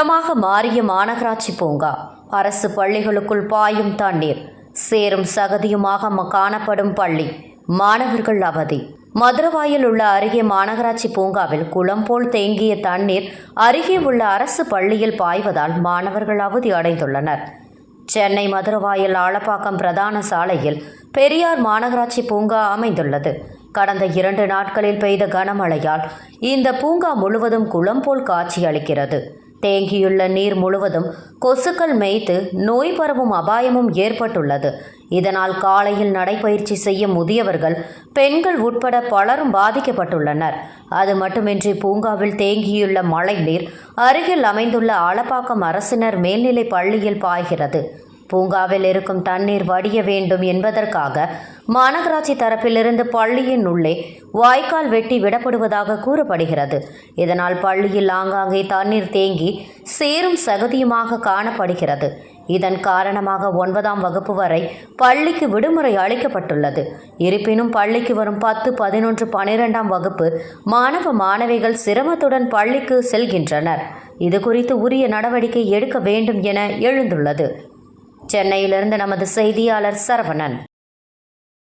குளமாக மாறிய மாநகராட்சி பூங்கா. அரசு பள்ளிகளுக்குள் பாயும் தண்ணீர். சேரும் சகதியுமாக காணப்படும் பள்ளி. மாணவர்கள் அவதி. மதுரவாயில் உள்ள அருகே மாநகராட்சி பூங்காவில் குளம் போல் தேங்கிய தண்ணீர் அருகே உள்ள அரசு பள்ளியில் பாய்வதால் மாணவர்கள் அவதி அடைந்துள்ளனர். சென்னை மதுரவாயில் ஆலப்பாக்கம் பிரதான சாலையில் பெரியார் மாநகராட்சி பூங்கா அமைந்துள்ளது. கடந்த இரண்டு நாட்களில் பெய்த கனமழையால் இந்த பூங்கா முழுவதும் குளம் போல் காட்சியளிக்கிறது. தேங்கியுள்ள நீர் முழுவதும் கொசுக்கள் மேய்த்து நோய் பரவும் அபாயமும் ஏற்பட்டுள்ளது. இதனால் காலையில் நடைபயிற்சி செய்யும் முதியவர்கள் பெண்கள் உட்பட பலரும் பாதிக்கப்பட்டுள்ளனர். அது மட்டுமின்றி பூங்காவில் தேங்கியுள்ள மழை நீர் அருகில் அமைந்துள்ள ஆலப்பாக்கம் அரசினர் மேல்நிலை பள்ளியில் பாய்கிறது. பூங்காவில் இருக்கும் தண்ணீர் வடிய வேண்டும் என்பதற்காக மாநகராட்சி தரப்பிலிருந்து பள்ளியின் உள்ளே வாய்க்கால் வெட்டி விடப்படுவதாக கூறப்படுகிறது. இதனால் பள்ளியில் ஆங்காங்கே தண்ணீர் தேங்கி சேரும் சகதியுமாக காணப்படுகிறது. இதன் காரணமாக ஒன்பதாம் வகுப்பு வரை பள்ளிக்கு விடுமுறை அளிக்கப்பட்டுள்ளது. இருப்பினும் பள்ளிக்கு வரும் பத்து பதினொன்று பனிரெண்டாம் வகுப்பு மாணவ மாணவிகள் சிரமத்துடன் பள்ளிக்கு செல்கின்றனர். இது குறித்து உரிய நடவடிக்கை எடுக்க வேண்டும் என எழுந்துள்ளது. சென்னையிலிருந்து நமது செய்தியாளர் சரவணன்.